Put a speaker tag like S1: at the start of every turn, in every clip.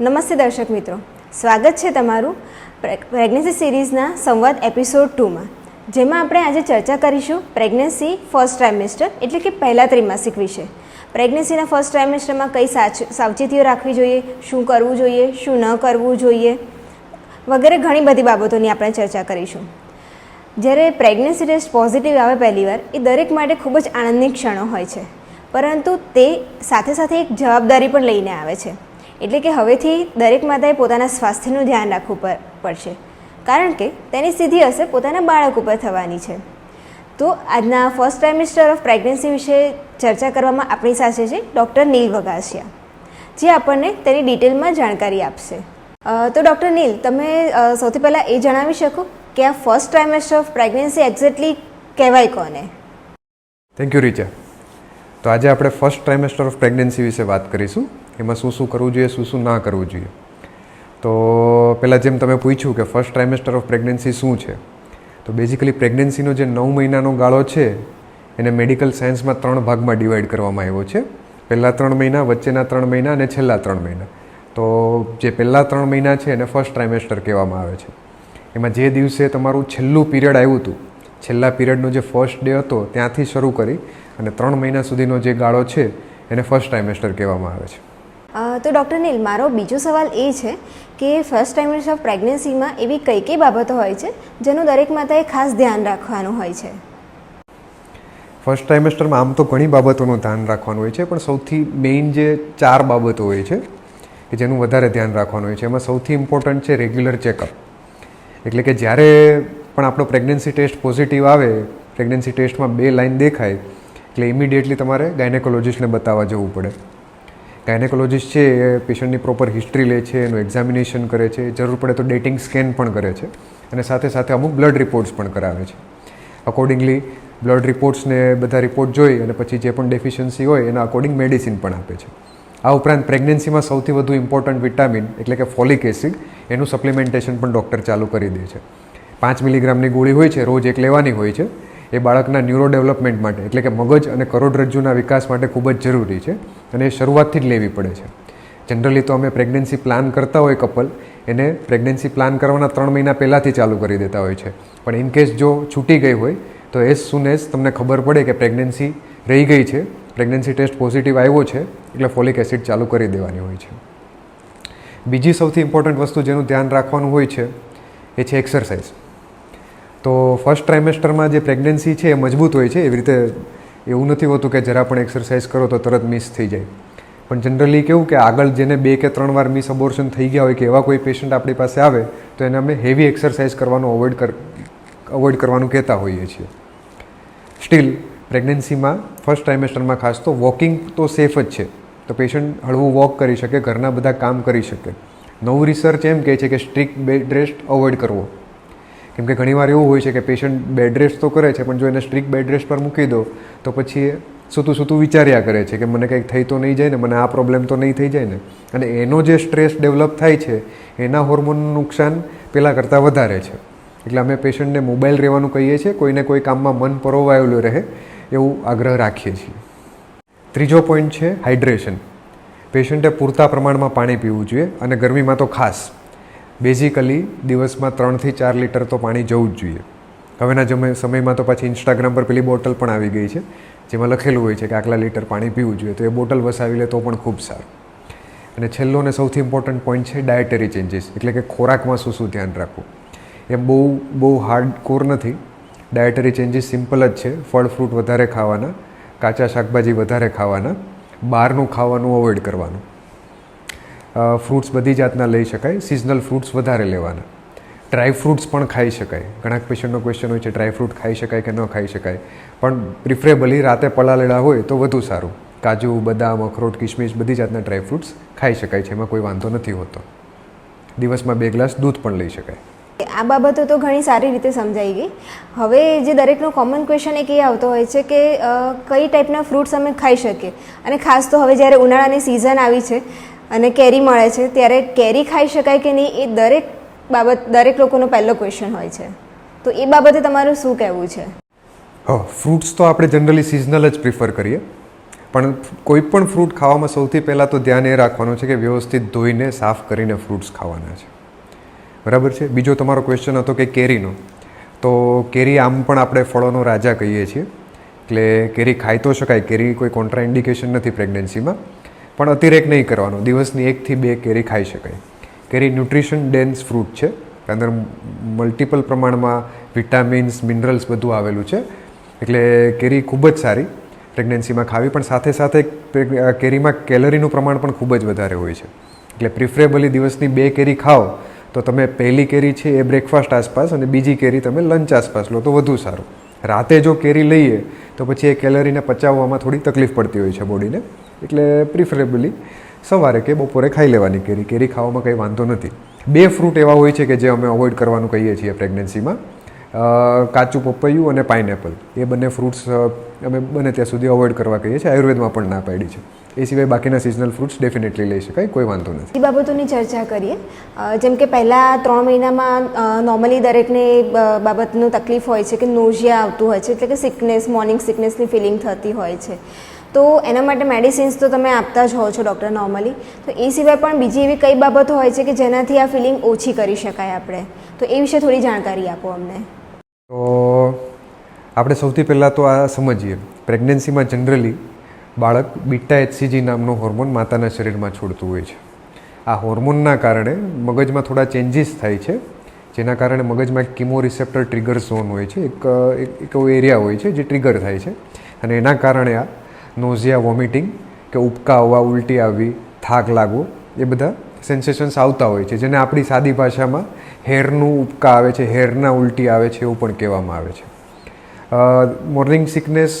S1: નમસ્તે દર્શક મિત્રો. સ્વાગત છે તમારું પ્રે- પ્રેગ્નન્સી સિરીઝના સંવાદ એપિસોડ ટુમાં, જેમાં આપણે આજે ચર્ચા કરીશું પ્રેગ્નન્સી ફર્સ્ટ ટ્રાઇમેસ્ટર એટલે કે પહેલા ત્રિમાસિક વિશે. પ્રેગ્નન્સીના ફર્સ્ટ ટ્રાઇમેસ્ટરમાં કઈ સાવચેતીઓ રાખવી જોઈએ, શું કરવું જોઈએ, શું ન કરવું જોઈએ વગેરે ઘણી બધી બાબતોની આપણે ચર્ચા કરીશું. જ્યારે પ્રેગ્નન્સી ટેસ્ટ પોઝિટિવ આવે પહેલીવાર, એ દરેક માટે ખૂબ જ આનંદની ક્ષણો હોય છે. પરંતુ તે સાથે સાથે એક જવાબદારી પણ લઈને આવે છે. એટલે કે હવેથી દરેક માતાએ પોતાના સ્વાસ્થ્યનું ધ્યાન રાખવું પડશે. કારણ કે તેની સીધી અસર પોતાના બાળક ઉપર થવાની છે. તો આજના ફર્સ્ટ ટ્રાઇમિસ્ટર ઓફ પ્રેગ્નન્સી વિશે ચર્ચા કરવામાં આપણી સાથે છે ડૉક્ટર નીલ વગાસિયા જે આપણને તેની ડિટેલમાં જાણકારી આપશે. તો ડૉક્ટર નીલ, તમે સૌથી પહેલાં એ જણાવી શકો કે આ first trimester of pregnancy exactly કહેવાય કોને?
S2: થેન્ક યુ રીચા તો આજે આપણે ફર્સ્ટ ટ્રાઇમેસ્ટર ઓફ પ્રેગ્નન્સી વિશે વાત કરીશું. એમાં શું શું કરવું જોઈએ, શું શું ના કરવું જોઈએ. તો પહેલાં જેમ તમે પૂછ્યું કે ફર્સ્ટ ટ્રાઇમેસ્ટર ઓફ પ્રેગ્નન્સી શું છે, તો બેઝિકલી પ્રેગ્નન્સીનો જે નવ મહિનાનો ગાળો છે, એને મેડિકલ સાયન્સમાં ત્રણ ભાગમાં ડિવાઈડ કરવામાં આવ્યો છે. પહેલાં ત્રણ મહિના, વચ્ચેના ત્રણ મહિના અને છેલ્લા ત્રણ મહિના. તો જે પહેલાં ત્રણ મહિના છે, એને ફર્સ્ટ ટ્રાઇમેસ્ટર કહેવામાં આવે છે. એમાં જે દિવસે તમારું છેલ્લું પીરિયડ આવ્યું હતું, છેલ્લા પીરિયડનો જે ફર્સ્ટ ડે હતો, ત્યાંથી શરૂ કરી અને ત્રણ મહિના સુધીનો જે ગાળો છે, એને ફર્સ્ટ ટ્રાઇમેસ્ટર કહેવામાં આવે છે.
S1: તો ડૉક્ટર નીલ, મારો બીજો સવાલ એ છે કે ફર્સ્ટ ટાઈમ ઓફ પ્રેગ્નન્સીમાં એવી કઈ કઈ બાબતો હોય છે જેનું દરેક માતાએ ખાસ ધ્યાન રાખવાનું હોય છે?
S2: ફર્સ્ટ ટ્રાઇમેસ્ટરમાં આમ તો ઘણી બાબતોનું ધ્યાન રાખવાનું હોય છે, પણ સૌથી મેઇન જે ચાર બાબતો હોય છે કે જેનું વધારે ધ્યાન રાખવાનું હોય છે, એમાં સૌથી ઇમ્પોર્ટન્ટ છે રેગ્યુલર ચેકઅપ એટલે કે જ્યારે પણ આપણો પ્રેગ્નન્સી ટેસ્ટ પોઝિટિવ આવે પ્રેગ્નન્સી ટેસ્ટમાં બે લાઇન દેખાય, એટલે ઇમિડિયેટલી તમારે ગાયનેકોલોજિસ્ટને બતાવવા જવું પડે. ગાયનેકોલોજિસ્ટ છે, એ પેશન્ટની પ્રોપર હિસ્ટ્રી લે છે, એનું એક્ઝામિનેશન કરે છે, જરૂર પડે તો ડેટિંગ સ્કેન પણ કરે છે અને સાથે સાથે અમુક બ્લડ રિપોર્ટ્સ પણ કરાવે છે. અકોર્ડિંગલી બ્લડ રિપોર્ટ્સને બધા રિપોર્ટ જોઈ અને પછી જે પણ ડેફિશિયન્સી હોય એના અકોર્ડિંગ મેડિસિન પણ આપે છે. આ ઉપરાંત પ્રેગ્નન્સીમાં સૌથી વધુ ઇમ્પોર્ટન્ટ વિટામિન એટલે કે ફોલિક એસિડ એનું સપ્લિમેન્ટેશન પણ ડૉક્ટર ચાલુ કરી દે છે. પાંચ મિલીગ્રામની ગોળી હોય છે, રોજ એક લેવાની હોય છે એ બાળકના ન્યુરો ડેવલપમેન્ટ માટે, એટલે કે મગજ અને કરોડરજ્જુના વિકાસ માટે ખૂબ જ જરૂરી છે અને એ શરૂઆતથી જ લેવી પડે છે. જનરલી તો અમે પ્રેગ્નન્સી પ્લાન કરતા હોય કપલ એને પ્રેગ્નન્સી પ્લાન કરવાના ત્રણ મહિના પહેલાંથી ચાલુ કરી દેતા હોય છે. પણ ઇન કેસ જો છૂટી ગઈ હોય, તો એઝ સુન એઝ તમને ખબર પડે કે પ્રેગ્નન્સી રહી ગઈ છે પ્રેગ્નન્સી ટેસ્ટ પોઝિટિવ આવ્યો છે, એટલે ફોલિક એસિડ ચાલુ કરી દેવાની હોય છે. બીજી સૌથી ઇમ્પોર્ટન્ટ વસ્તુ જેનું ધ્યાન રાખવાનું હોય છે, એ છે એક્સરસાઇઝ તો ફર્સ્ટ ટ્રાઇમેસ્ટરમાં જે પ્રેગ્નન્સી છે એ મજબૂત હોય છે, એવી રીતે એવું નથી હોતું કે જરા પણ એક્સરસાઇઝ કરો તો તરત મિસ થઈ જાય. પણ જનરલી કેવું કે આગળ જેને બે કે ત્રણ વાર મિસ અબોર્શન થઈ ગયા હોય કે એવા કોઈ પેશન્ટ આપણી પાસે આવે, તો એને અમે હેવી એક્સરસાઇઝ કરવાનું અવોઇડ કર અવોઇડ કરવાનું કહેતા હોઈએ છીએ. સ્ટીલ પ્રેગ્નન્સીમાં ફર્સ્ટ ટ્રાઇમેસ્ટરમાં ખાસ તો વોકિંગ તો સેફ જ છે. તો પેશન્ટ હળવું વોક કરી શકે, ઘરના બધા કામ કરી શકે. નવું રિસર્ચ એમ કહે છે કે સ્ટ્રિક્ટ બેડ રેસ્ટ અવોઇડ કરવો. કેમ કે ઘણીવાર એવું હોય છે કે પેશન્ટ બેડ રેસ્ટ તો કરે છે, પણ જો એને સ્ટ્રિક્ટ બેડ રેસ્ટ પર મૂકી દો, તો પછી એ સૂતું સૂતું વિચાર્યા કરે છે કે મને કંઈક થઈ તો નહીં જાય ને, મને આ પ્રોબ્લેમ તો નહીં થઈ જાય ને. અને એનો જે સ્ટ્રેસ ડેવલપ થાય છે, એના હોર્મોનનું નુકસાન પહેલાં કરતાં વધારે છે. એટલે અમે પેશન્ટને મોબાઈલ રહેવાનું કહીએ છીએ, કોઈને કોઈ કામમાં મન પરોવાયેલું રહે, એવું આગ્રહ રાખીએ છીએ. ત્રીજો પોઈન્ટ છે હાઇડ્રેશન પેશન્ટે પૂરતા પ્રમાણમાં પાણી પીવું જોઈએ, અને ગરમીમાં તો ખાસ. બેઝિકલી દિવસમાં ત્રણથી ચાર લીટર તો પાણી જવું જ જોઈએ. હવેના જમે, સમયમાં તો પાછી ઇન્સ્ટાગ્રામ પર પેલી બોટલ પણ આવી ગઈ છે, જેમાં લખેલું હોય છે કે આટલા લીટર પાણી પીવું જોઈએ. તો એ બોટલ વસાવી લે તો પણ ખૂબ સારું. અને છેલ્લો અને સૌથી ઇમ્પોર્ટન્ટ પોઈન્ટ છે ડાયટરી ચેન્જીસ એટલે કે ખોરાકમાં શું શું ધ્યાન રાખવું. એ બહુ બહુ હાર્ડ કોર નથી. ડાયટરી ચેન્જીસ સિમ્પલ જ છે. ફળ ફ્રૂટ વધારે ખાવાના, કાચા શાકભાજી વધારે ખાવાના, બહારનું ખાવાનું અવોઇડ કરવાનું. ફ્રૂટ્સ બધી જાતના લઈ શકાય. સિઝનલ ફ્રૂટ્સ વધારે લેવાના. ડ્રાય ફ્રૂટ્સ પણ ખાઈ શકાય. ઘણા પેશન્ટનો ક્વેશ્ચન હોય છે ડ્રાય ફ્રૂટ ખાઈ શકાય કે ન ખાઈ શકાય? પણ પ્રિફરેબલી રાતે પલાળેલા હોય તો વધુ સારું. કાજુ, બદામ, અખરોટ કિશમિશ બધી જાતના ડ્રાય ફ્રૂટ્સ ખાઈ શકાય છે. એમાં કોઈ વાંધો નથી હોતો. દિવસમાં બે ગ્લાસ દૂધ પણ લઈ શકાય.
S1: આ બાબતો તો ઘણી સારી રીતે સમજાઈ ગઈ. હવે જે દરેકનો કોમન ક્વેશ્ચન એક એ આવતો હોય છે કે કઈ ટાઈપના ફ્રૂટ્સ અમે ખાઈ શકીએ? અને ખાસ તો હવે જ્યારે ઉનાળાની સિઝન આવી છે અને કેરી મળે છે, ત્યારે કેરી ખાઈ શકાય કે નહીં એ દરેક બાબત, દરેક લોકોનો પહેલો ક્વેશ્ચન હોય છે. તો એ બાબતે તમારું શું કહેવું છે?
S2: હા ફ્રૂટ્સ તો આપણે જનરલી સિઝનલ જ પ્રિફર કરીએ. પણ કોઈ પણ ફ્રૂટ ખાવામાં સૌથી પહેલાં તો ધ્યાન એ રાખવાનું છે કે વ્યવસ્થિત ધોઈને, સાફ કરીને ફ્રૂટ્સ ખાવાના છે. બરાબર છે? બીજો તમારો ક્વેશ્ચન હતો કે કેરીનો. તો કેરી આમ પણ આપણે ફળોનો રાજા કહીએ છીએ. એટલે કેરી ખાઈ તો શકાય, કેરી કોઈ કોન્ટ્રા ઇન્ડિકેશન નથી પ્રેગ્નન્સીમાં પણ અતિરેક નહીં કરવાનો. દિવસની એકથી બે કેરી ખાઈ શકાય. કેરી ન્યુટ્રિશન ડેન્સ ફ્રૂટ છે. અંદર મલ્ટિપલ પ્રમાણમાં વિટામિન્સ, મિનરલ્સ બધું આવેલું છે. એટલે કેરી ખૂબ જ સારી. પ્રેગ્નન્સીમાં ખાવી પણ સાથે સાથે કેરીમાં કેલરીનું પ્રમાણ પણ ખૂબ જ વધારે હોય છે. એટલે પ્રિફરેબલી દિવસની બે કેરી ખાઓ તો તમે પહેલી કેરી છે એ બ્રેકફાસ્ટ આસપાસ અને બીજી કેરી તમે લંચ આસપાસ લો તો વધુ સારું. રાતે જો કેરી લઈએ તો પછી એ કેલરીને પચાવવામાં થોડી તકલીફ પડતી હોય છે બોડીને. એટલે પ્રિફરેબલી સવારે કે બપોરે ખાઈ લેવાની કેરી. કેરી ખાવામાં કંઈ વાંધો નથી. બે ફ્રૂટ એવા હોય છે કે જે અમે અવોઇડ કરવાનું કહીએ છીએ પ્રેગ્નન્સીમાં કાચું પપૈયું અને પાઇનેપલ એ બંને ફ્રૂટ્સ અમે બને ત્યાં સુધી અવોઇડ કરવા કહીએ છીએ. આયુર્વેદમાં પણ ના પાડી છે. એ સિવાય બાકીના સિઝનલ ફ્રૂટ્સ ડેફિનેટલી લઈ શકાય. કોઈ વાંધો નથી.
S1: એ બાબતોની ચર્ચા કરીએ. જેમ કે પહેલાં ત્રણ મહિનામાં નોર્મલી દરેકને બાબતનું તકલીફ હોય છે કે નોઝિયા આવતું હોય છે. એટલે કે સિકનેસ મોર્નિંગ સિકનેસની ફિલિંગ થતી હોય છે. તો એના માટે મેડિસિન્સ તો તમે આપતા જ હો છો ડૉક્ટર નોર્મલી તો એ સિવાય પણ બીજી એવી કઈ બાબતો હોય છે કે જેનાથી આ ફિલિંગ ઓછી કરી શકાય આપણે? તો એ વિશે થોડી જાણકારી આપો અમને.
S2: તો આપણે સૌથી પહેલાં તો આ સમજીએ. પ્રેગ્નન્સીમાં જનરલી બાળક બીટા એચસીજી નામનો હોર્મોન માતાના શરીરમાં છોડતું હોય છે. આ હોર્મોનના કારણે મગજમાં થોડા ચેન્જીસ થાય છે. જેના કારણે મગજમાં એક કિમો રિસેપ્ટર ટ્રિગર ઝોન હોય છે. એક, એક- એરિયા હોય છે જે ટ્રિગર થાય છે. અને એના કારણે આ નોઝિયા વોમિટિંગ કે ઉપકા આવવા ઉલટી આવવી, થાક લાગવો, એ બધા સેન્સેશન્સ આવતા હોય છે, જેને આપણી સાદી ભાષામાં હેરનું ઉપકા આવે છે, હેરના ઉલટી આવે છે એવું પણ કહેવામાં આવે છે. મોર્નિંગ સિકનેસ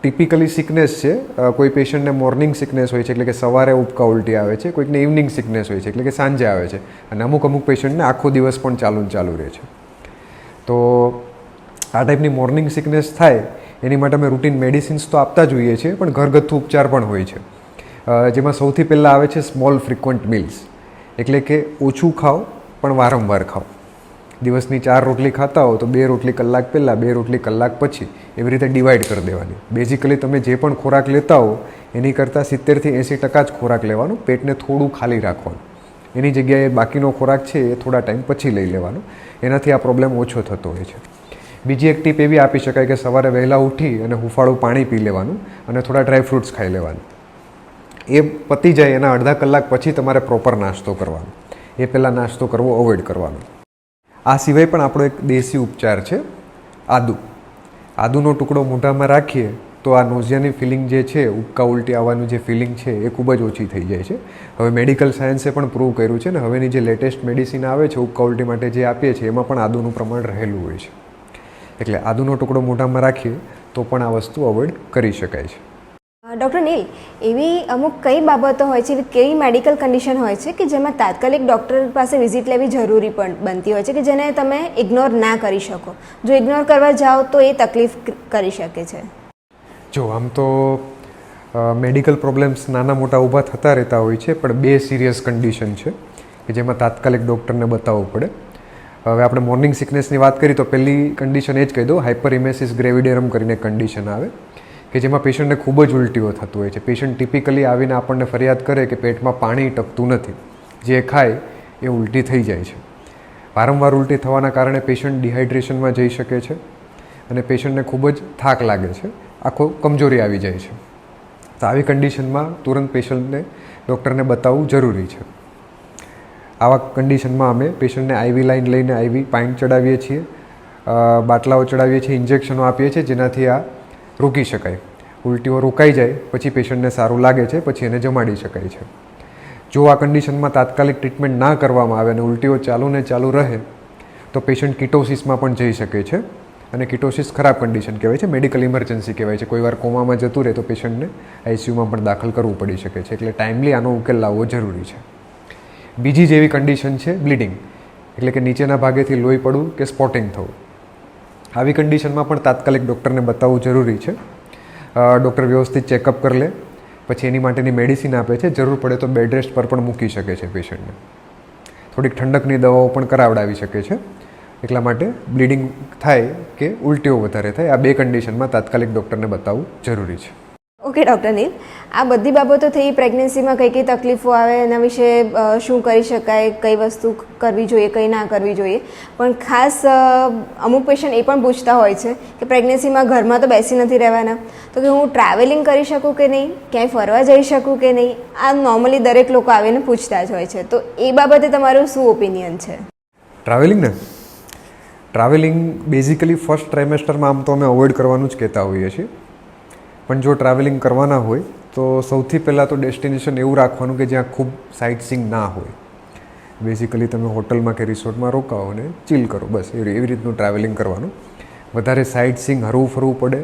S2: ટિપિકલી સિકનેસ છે. કોઈ પેશન્ટને મોર્નિંગ સિકનેસ હોય છે, એટલે કે સવારે ઉપકા ઉલટી આવે છે, કોઈકને ઇવનિંગ સિકનેસ હોય છે, એટલે કે સાંજે આવે છે, અને અમુક અમુક પેશન્ટને આખો દિવસ પણ ચાલુ ચાલુ રહે છે. તો આ ટાઈપની મોર્નિંગ સિકનેસ થાય એની માટે અમે રૂટીન મેડિસિન્સ તો આપતા જ હોઈએ છીએ, પણ ઘરગથ્થુ ઉપચાર પણ હોય છે. જેમાં સૌથી પહેલાં આવે છે સ્મોલ ફ્રિક્વન્ટ મિલ્સ એટલે કે ઓછું ખાઓ, પણ વારંવાર ખાઓ. દિવસની ચાર રોટલી ખાતા હો તો બે રોટલી કલાક પહેલાં, બે રોટલી કલાક પછી એવી રીતે ડિવાઈડ કરી દેવાની. બેઝિકલી તમે જે પણ ખોરાક લેતા હો, એની કરતાં સિત્તેરથી એંસી ટકા જ ખોરાક લેવાનો, પેટને થોડું ખાલી રાખવાનું. એની જગ્યાએ બાકીનો ખોરાક છે એ થોડા ટાઈમ પછી લઈ લેવાનો. એનાથી આ પ્રોબ્લેમ ઓછો થતો હોય છે. બીજી એક ટીપ એવી આપી શકાય કે સવારે વહેલા ઉઠી અને હુંફાળું પાણી પી લેવાનું અને થોડા ડ્રાય ફ્રૂટ્સ ખાઈ લેવાનું. એ પતી જાય એના અડધા કલાક પછી તમારે પ્રોપર નાસ્તો કરવાનો. એ પહેલાં નાસ્તો કરવો અવોઇડ કરવાનો. આ સિવાય પણ આપણો એક દેશી ઉપચાર છે, આદુ. આદુનો ટુકડો મોઢામાં રાખીએ તો આ નોઝિયાની ફિલિંગ જે છે, ઉબકા ઉલટી આવવાનું જે ફિલિંગ છે, એ ખૂબ જ ઓછી થઈ જાય છે. હવે મેડિકલ સાયન્સે પણ પ્રૂવ કર્યું છે ને, હવેની જે લેટેસ્ટ મેડિસિન આવે છે, ઉબકા ઉલટી માટે જે આપીએ છીએ, એમાં પણ આદુનું પ્રમાણ રહેલું હોય છે. એટલે આદુનો ટુકડો મોઢામાં રાખીએ તો પણ આ વસ્તુ અવોઇડ કરી શકાય છે.
S1: ડૉક્ટર નીલ એવી અમુક કઈ બાબતો હોય છે એવી કઈ મેડિકલ કન્ડિશન હોય છે કે જેમાં તાત્કાલિક ડૉક્ટર પાસે વિઝિટ લેવી જરૂરી પણ બનતી હોય છે કે જેને તમે ઇગ્નોર ના કરી શકો? જો ઇગ્નોર કરવા જાઓ તો એ તકલીફ કરી શકે છે.
S2: જો આમ તો મેડિકલ પ્રોબ્લેમ્સ નાના મોટા ઊભા થતા રહેતા હોય છે પણ બે સિરિયસ કન્ડિશન છે કે જેમાં તાત્કાલિક ડૉક્ટરને બતાવવું પડે. હવે આપણે મોર્નિંગ સિકનેસની વાત કરી તો પહેલી કન્ડિશન એ જ કહી દો હાઇપર ઇમેસિસ ગ્રેવિડેરમ કરીને કન્ડિશન આવે, કે જેમાં પેશન્ટને ખૂબ જ ઉલટીઓ થતું હોય છે. પેશન્ટ ટિપિકલી આવીને આપણને ફરિયાદ કરે કે પેટમાં પાણી ટકતું નથી. જે ખાય એ ઉલટી થઈ જાય છે. વારંવાર ઉલટી થવાના કારણે પેશન્ટ ડિહાઇડ્રેશનમાં જઈ શકે છે અને પેશન્ટને ખૂબ જ થાક લાગે છે. આખો કમજોરી આવી જાય છે. તો આવી કન્ડિશનમાં તુરંત પેશન્ટને ડૉક્ટરને બતાવવું જરૂરી છે. આવા કન્ડિશનમાં અમે પેશન્ટને આઈવી લાઈન લઈને આઈવી પાઇન્ટ ચડાવીએ છીએ બાટલાઓ ચડાવીએ છીએ ઇન્જેક્શનો આપીએ છીએ, જેનાથી આ રોકી શકાય. ઉલટીઓ રોકાઈ જાય, પછી પેશન્ટને સારું લાગે છે, પછી એને જમાડી શકાય છે. જો આ કન્ડિશનમાં તાત્કાલિક ટ્રીટમેન્ટ ના કરવામાં આવે અને ઉલટીઓ ચાલુ ને ચાલુ રહે, તો પેશન્ટ કિટોસિસમાં પણ જઈ શકે છે. અને કિટોસિસ ખરાબ કન્ડિશન કહેવાય છે મેડિકલ ઇમરજન્સી કહેવાય છે. કોઈવાર કોમામાં જતું રહે તો પેશન્ટને આઈસીયુમાં પણ દાખલ કરવું પડી શકે છે. એટલે ટાઈમલી આનો ઉકેલ લાવવો જરૂરી છે. બીજી જેવી કન્ડિશન છે બ્લીડિંગ એટલે કે નીચેના ભાગેથી લોહી પડવું કે સ્પોટિંગ થવું. આવી કન્ડિશનમાં પણ તાત્કાલિક ડૉક્ટરને બતાવવું જરૂરી છે. ડૉક્ટર વ્યવસ્થિત ચેકઅપ કરી લે. પછી એની માટેની મેડિસિન આપે છે. જરૂર પડે તો બેડ રેસ્ટ પર પણ મૂકી શકે છે પેશન્ટને થોડીક ઠંડકની દવાઓ પણ કરાવડાવી શકે છે. એટલા માટે બ્લીડિંગ થાય કે ઉલટીઓ વધારે થાય, આ બે કન્ડિશનમાં તાત્કાલિક ડૉક્ટરને બતાવવું જરૂરી છે.
S1: ઓકે ડૉક્ટર નીલ, આ બધી બાબતો થઈ પ્રેગ્નન્સીમાં કઈ કઈ તકલીફો આવે, એના વિશે શું કરી શકાય, કઈ વસ્તુ કરવી જોઈએ, કઈ ના કરવી જોઈએ. પણ ખાસ અમુક પેશન્ટ એ પણ પૂછતા હોય છે કે પ્રેગ્નન્સીમાં ઘરમાં તો બેસી નથી રહેવાના. તો કે હું ટ્રાવેલિંગ કરી શકું કે નહીં? ક્યાંય ફરવા જઈ શકું કે નહીં? આ નોર્મલી દરેક લોકો આવીને પૂછતા જ હોય છે. તો એ બાબતે તમારું શું ઓપિનિયન છે?
S2: ટ્રાવેલિંગ ને? ટ્રાવેલિંગ બેઝિકલી ફર્સ્ટ ટ્રાઇમેસ્ટરમાં આમ તો અમે અવોઇડ કરવાનું જ કહેતા હોઈએ છીએ. પણ જો ટ્રાવેલિંગ કરવાના હોય, તો સૌથી પહેલાં તો ડેસ્ટિનેશન એવું રાખવાનું કે જ્યાં ખૂબ સાઇટ સીંગ ના હોય. બેઝિકલી તમે હોટલમાં કે રિસોર્ટમાં રોકાઓ અને ચીલ કરો, બસ એવી રીતનું ટ્રાવેલિંગ કરવાનું. વધારે સાઇટ સીંગ હરવું ફરવું પડે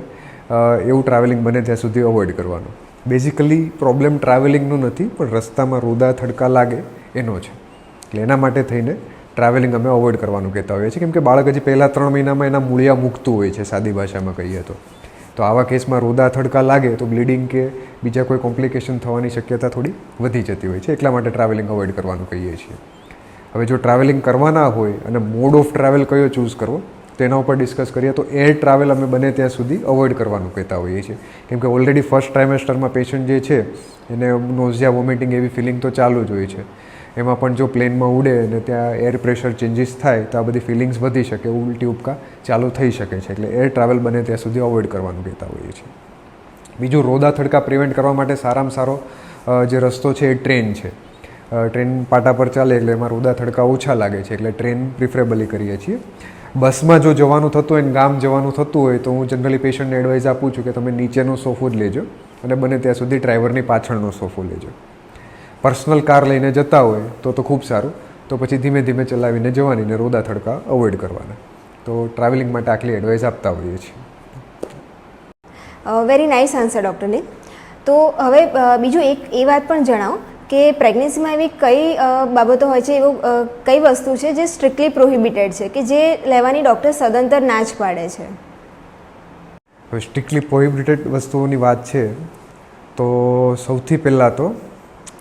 S2: એવું ટ્રાવેલિંગ બને ત્યાં સુધી અવોઇડ કરવાનું. બેઝિકલી પ્રોબ્લેમ ટ્રાવેલિંગનું નથી, પણ રસ્તામાં રોદા થડકા લાગે, એનો છે. એટલે એના માટે થઈને ટ્રાવેલિંગ અમે અવોઇડ કરવાનું કહેતા હોઈએ છીએ. કેમ કે બાળક હજી પહેલાં ત્રણ મહિનામાં એના મૂળિયા મૂકતું હોય છે, સાદી ભાષામાં કહીએ તો. તો આવા કેસમાં રોદા થડકા લાગે તો બ્લીડિંગ કે બીજા કોઈ કોમ્પ્લિકેશન થવાની શક્યતા થોડી વધી જતી હોય છે. એટલા માટે ટ્રાવેલિંગ અવોઇડ કરવાનું કહીએ છીએ. હવે જો ટ્રાવેલિંગ કરવાના હોય અને મોડ ઓફ ટ્રાવેલ કયો ચૂઝ કરવો તેના ઉપર ડિસ્કસ કરીએ તો એર ટ્રાવેલ અમે બને ત્યાં સુધી અવોઇડ કરવાનું કહેતા હોઈએ છીએ. કેમ કે ઓલરેડી ફર્સ્ટ ટ્રાઇમેસ્ટરમાં પેશન્ટ જે છે, એને નોઝિયા, વોમિટિંગ એવી ફિલિંગ તો ચાલુ જ હોય છે. એમાં પણ જો પ્લેનમાં ઉડે અને ત્યાં એર પ્રેશર ચેન્જીસ થાય, તો આ બધી ફિલિંગ્સ વધી શકે ઉલટી ઉપકા ચાલુ થઈ શકે છે. એટલે એર ટ્રાવેલ બને ત્યાં સુધી અવોઇડ કરવાનું કહેતા હોઈએ છીએ. બીજું, રોદા થડકા પ્રિવેન્ટ કરવા માટે સારામાં સારો જે રસ્તો છે એ ટ્રેન છે. ટ્રેન પાટા પર ચાલે એટલે એમાં રોદા થડકા ઓછા લાગે છે. એટલે ટ્રેન પ્રિફરેબલી કરીએ છીએ. બસમાં જો જવાનું થતું હોય ને ગામ જવાનું થતું હોય, તો હું જનરલી પેશન્ટને એડવાઇસ આપું છું કે તમે નીચેનો સોફો જ લેજો અને બને ત્યાં સુધી ડ્રાઈવરની પાછળનો સોફો લેજો. પર્સનલ કાર લઈને જતા હોય તો તો ખૂબ સારું. તો પછી ધીમે ધીમે ચલાવીને જવાની ને રોદા થડકા અવોઇડ કરવાના. તો ટ્રાવેલિંગ માટે આટલી એડવાઇસ આપતા હોઈએ છીએ.
S1: વેરી નાઇસ આન્સર ડૉક્ટરને તો હવે બીજું એક એ વાત પણ જણાવો કે પ્રેગ્નન્સીમાં એવી કઈ બાબતો હોય છે એવું કઈ વસ્તુ છે જે સ્ટ્રિક્ટલી પ્રોહિબિટેડ છે કે જે લેવાની ડૉક્ટર સદંતર ના જ પાડે છે?
S2: હવે સ્ટ્રિક્ટલી પ્રોહિબિટેડ વસ્તુઓની વાત છે તો સૌથી પહેલાં તો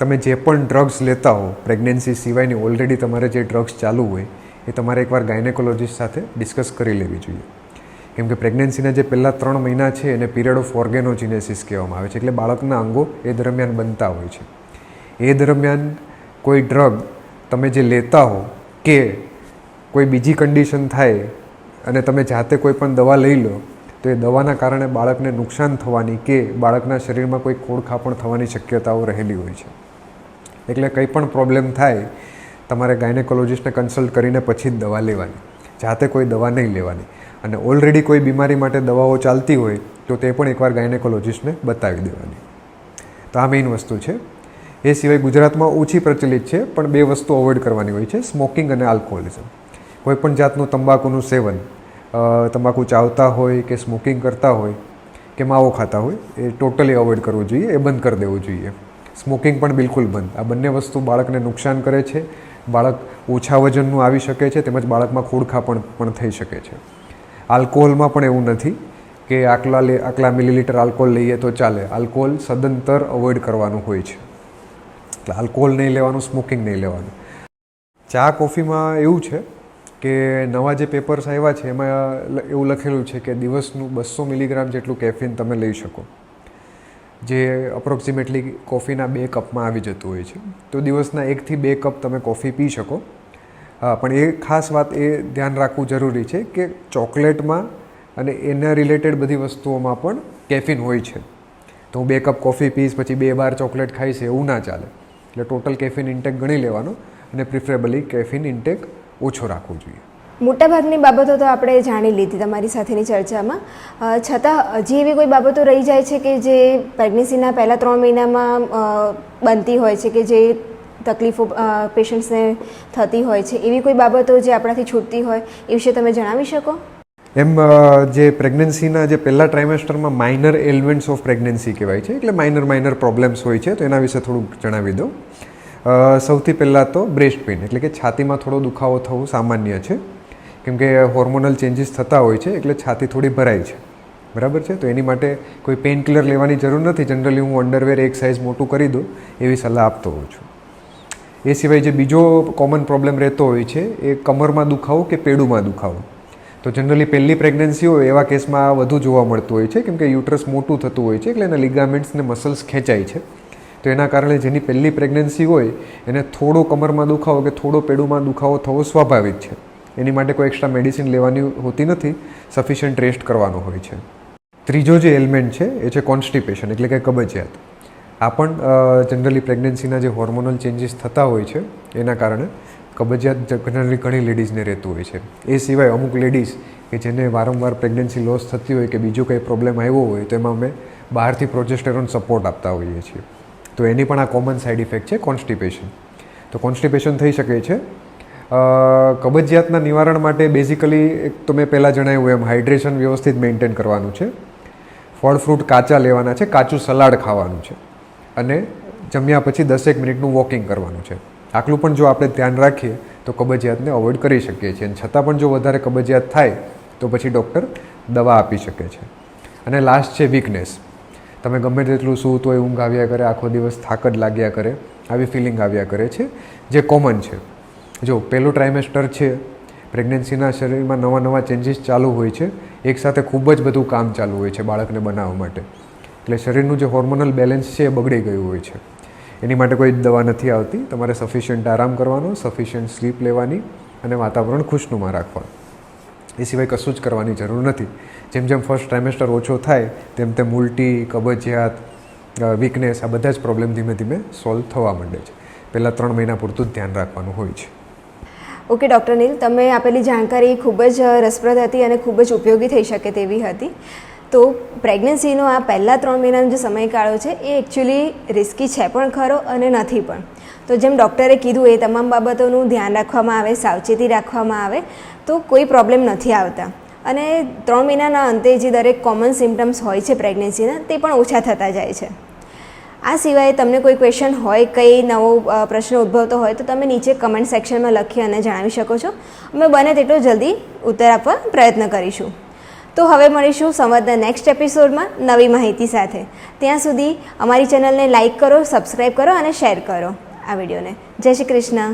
S2: તમે જે પણ ડ્રગ્સ લેતા હો પ્રેગ્નન્સી સિવાયની ઓલરેડી તમારે જે ડ્રગ્સ ચાલુ હોય, એ તમારે એકવાર ગાયનેકોલોજીસ્ટ સાથે ડિસ્કસ કરી લેવી જોઈએ. કેમ કે પ્રેગ્નન્સીના જે પહેલાં ત્રણ મહિના છે, એને પીરિયડ ઓફ ઓર્ગેનોજીનેસિસ કહેવામાં આવે છે. એટલે બાળકના અંગો એ દરમિયાન બનતા હોય છે. એ દરમિયાન કોઈ ડ્રગ તમે જે લેતા હો, કે કોઈ બીજી કન્ડિશન થાય, અને તમે જાતે કોઈ પણ દવા લઈ લો, તો એ દવાના કારણે બાળકને નુકસાન થવાની કે બાળકના શરીરમાં કોઈ ખોડખાપણ થવાની શક્યતાઓ રહેલી હોય છે. એટલે કંઈ પણ પ્રોબ્લેમ થાય, તમારે ગાયનેકોલોજીસ્ટને કન્સલ્ટ કરીને પછી જ દવા લેવાની. જાતે કોઈ દવા નહીં લેવાની. અને ઓલરેડી કોઈ બીમારી માટે દવાઓ ચાલતી હોય, તો તે પણ એકવાર ગાયનેકોલોજીસ્ટને બતાવી દેવાની. તો આ મેઇન વસ્તુ છે. એ સિવાય ગુજરાતમાં ઓછી પ્રચલિત છે, પણ બે વસ્તુ અવોઇડ કરવાની હોય છે સ્મોકિંગ અને આલ્કોહોલિઝમ કોઈ પણ જાતનું તંબાકુનું સેવન તંબાકુ ચાવતા હોય કે સ્મોકિંગ કરતા હોય, કે માવો ખાતા હોય, એ ટોટલી અવોઇડ કરવું જોઈએ, એ બંધ કરી દેવું જોઈએ. સ્મોકિંગ પણ બિલકુલ બંધ. આ બંને વસ્તુ બાળકને નુકસાન કરે છે. બાળક ઓછા વજનનું આવી શકે છે, તેમજ બાળકમાં ખોડખા પણ પણ થઈ શકે છે. આલ્કોહોલમાં પણ એવું નથી કે આટલા લે આટલા મિલીલીટર આલ્કોહોલ લઈએ તો ચાલે. આલ્કોહોલ સદંતર અવોઇડ કરવાનું હોય છે. એટલે આલ્કોહોલ નહીં લેવાનું, સ્મોકિંગ નહીં લેવાનું. ચા કોફીમાં એવું છે કે નવા જે પેપર્સ આવ્યા છે, એમાં એવું લખેલું છે કે દિવસનું બસો મિલીગ્રામ જેટલું કેફીન તમે લઈ શકો. જે અપ્રોક્સિમેટલી કોફીના બે કપમાં આવી જતું હોય છે. તો દિવસના એકથી બે કપ તમે કોફી પી શકો. પણ એ ખાસ વાત એ ધ્યાન રાખવું જરૂરી છે કે ચોકલેટમાં અને એના રિલેટેડ બધી વસ્તુઓમાં પણ કેફીન હોય છે. તો હું બે કપ કોફી પીશ પછી બે બાર ચોકલેટ ખાઈશ, એવું ના ચાલે. એટલે ટોટલ કેફીન ઇન્ટેક ગણી લેવાનો અને પ્રિફરેબલી કેફીન ઇન્ટેક ઓછો રાખવો જોઈએ.
S1: મોટાભાગની બાબતો તો આપણે જાણી લીધી તમારી સાથેની ચર્ચામાં. છતાં હજી એવી કોઈ બાબતો રહી જાય છે કે જે પ્રેગ્નન્સીના પહેલાં ત્રણ મહિનામાં બનતી હોય છે કે જે તકલીફો પેશન્ટ્સને થતી હોય છે, એવી કોઈ બાબતો જે આપણાથી છૂટતી હોય, એ વિશે તમે જણાવી શકો?
S2: એમ જે પ્રેગ્નન્સીના જે પહેલા ટ્રાઇમેસ્ટરમાં માઇનર એલિમેન્ટ્સ ઓફ પ્રેગ્નન્સી કહેવાય છે, એટલે માઇનર માઇનર પ્રોબ્લેમ્સ હોય છે, તો એના વિશે થોડુંક જણાવી દઉં. સૌથી પહેલાં તો બ્રેસ્ટ પેઇન, એટલે કે છાતીમાં થોડો દુખાવો થવો સામાન્ય છે. કેમ કે હોર્મોનલ ચેન્જીસ થતા હોય છે, એટલે છાતી થોડી ભરાય છે. બરાબર છે? તો એની માટે કોઈ પેઇન કિલર લેવાની જરૂર નથી. જનરલી હું અંડરવેર એક સાઇઝ મોટું કરી દઉં, એવી સલાહ આપતો હોઉં છું. એ સિવાય જે બીજો કોમન પ્રોબ્લેમ રહેતો હોય છે, એ કમરમાં દુખાવો કે પેડુમાં દુખાવો? તો જનરલી પહેલી પ્રેગ્નન્સી હોય, એવા કેસમાં આ વધુ જોવા મળતું હોય છે. કેમ કે યુટ્રસ મોટું થતું હોય છે, એટલે એના લિગામેન્ટ્સ ને મસલ્સ ખેંચાય છે. તો એના કારણે જેની પહેલી પ્રેગ્નન્સી હોય, એને થોડો કમરમાં દુખાવો કે થોડો પેડુમાં દુખાવો થવો સ્વાભાવિક છે. એની માટે કોઈ એક્સ્ટ્રા મેડિસિન લેવાની હોતી નથી. સફિશિયન્ટ રેસ્ટ કરવાનો હોય છે. ત્રીજો જે એલિમેન્ટ છે, એ છે કોન્સ્ટિપેશન એટલે કે કબજિયાત. આ પણ જનરલી પ્રેગ્નન્સીના જે હોર્મોનલ ચેન્જીસ થતા હોય છે, એના કારણે કબજિયાત જનરલી ઘણી લેડીઝને રહેતું હોય છે. એ સિવાય અમુક લેડીઝ કે જેને વારંવાર પ્રેગ્નન્સી લોસ થતી હોય કે બીજો કંઈ પ્રોબ્લેમ આવ્યો હોય, તો એમાં અમે બહારથી પ્રોજેસ્ટેરોન સપોર્ટ આપતા હોઈએ છીએ. તો એની પણ આ કોમન સાઇડ ઇફેક્ટ છે કોન્સ્ટિપેશન તો કોન્સ્ટિપેશન થઈ શકે છે કબજિયાતના નિવારણ માટે બેઝિકલી એક તો મેં પહેલાં જણાવ્યું એમ હાઇડ્રેશન વ્યવસ્થિત મેન્ટેન કરવાનું છે. ફળ ફ્રૂટ કાચા લેવાના છે, કાચું સલાડ ખાવાનું છે. અને જમ્યા પછી દસેક મિનિટનું વોકિંગ કરવાનું છે. આટલું પણ જો આપણે ધ્યાન રાખીએ, તો કબજિયાતને અવોઇડ કરી શકીએ છીએ. અને છતાં પણ જો વધારે કબજિયાત થાય, તો પછી ડૉક્ટર દવા આપી શકે છે. અને લાસ્ટ છે વીકનેસ તમે ગમે તેટલું સૂવું તોય ઊંઘ આવ્યા કરે, આખો દિવસ થાક જ લાગ્યા કરે, આવી ફિલિંગ આવ્યા કરે છે, જે કોમન છે. જો પહેલું ટ્રાઇમેસ્ટર છે પ્રેગ્નન્સીના શરીરમાં નવા નવા ચેન્જીસ ચાલુ હોય છે એકસાથે ખૂબ જ બધું કામ ચાલુ હોય છે બાળકને બનાવવા માટે. એટલે શરીરનું જે હોર્મોનલ બેલેન્સ છે એ બગડી ગયું હોય છે. એની માટે કોઈ દવા નથી આવતી. તમારે સફિશિયન્ટ આરામ કરવાનો સફિશિયન્ટ સ્લીપ લેવાની અને વાતાવરણ ખુશનુમા રાખવાનું. એ સિવાય કશું જ કરવાની જરૂર નથી. જેમ જેમ ફર્સ્ટ ટ્રાઇમેસ્ટર ઓછો થાય, તેમ તેમ ઉલટી, કબજિયાત વીકનેસ આ બધા જ પ્રોબ્લેમ ધીમે ધીમે સોલ્વ થવા માંડે છે. પહેલાં ત્રણ મહિના પૂરતું જ ધ્યાન રાખવાનું હોય છે.
S1: ઓકે, ડૉક્ટર નીલ, તમે આપેલી જાણકારી ખૂબ જ રસપ્રદ હતી અને ખૂબ જ ઉપયોગી થઈ શકે તેવી હતી. તો પ્રેગ્નન્સીનો આ પહેલાં ત્રણ મહિનાનો જે સમયગાળો છે, એ એકચ્યુઅલી રિસ્કી છે પણ ખરો અને નથી પણ. તો જેમ ડૉક્ટરે કીધું, એ તમામ બાબતોનું ધ્યાન રાખવામાં આવે, સાવચેતી રાખવામાં આવે, તો કોઈ પ્રોબ્લેમ નથી આવતા. અને ત્રણ મહિનાના અંતે જે દરેક કોમન સિમ્ટમ્સ હોય છે પ્રેગ્નન્સીના, તે પણ ઓછા થતા જાય છે. આ સિવાય તમને કોઈ ક્વેશ્ચન હોય, કંઈ નવો પ્રશ્ન ઉદ્ભવતો હોય, તો તમે નીચે કમેન્ટ સેક્શનમાં લખી અને જણાવી શકો છો. અમે બને તેટલો જલ્દી ઉત્તર આપવા પ્રયત્ન કરીશું. તો હવે મળીશું સંવાદના નેક્સ્ટ એપિસોડમાં નવી માહિતી સાથે. ત્યાં સુધી અમારી ચેનલને લાઇક કરો સબસ્ક્રાઈબ કરો અને શેર કરો આ વિડીયોને. જય શ્રી કૃષ્ણ.